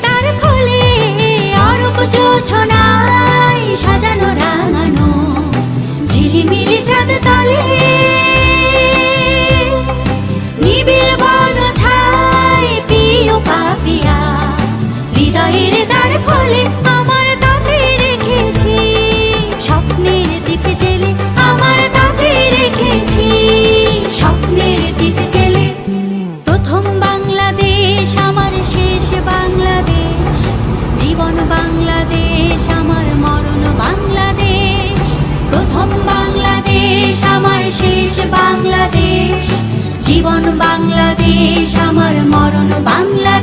大人。দেশ আমার মরণ বাংলা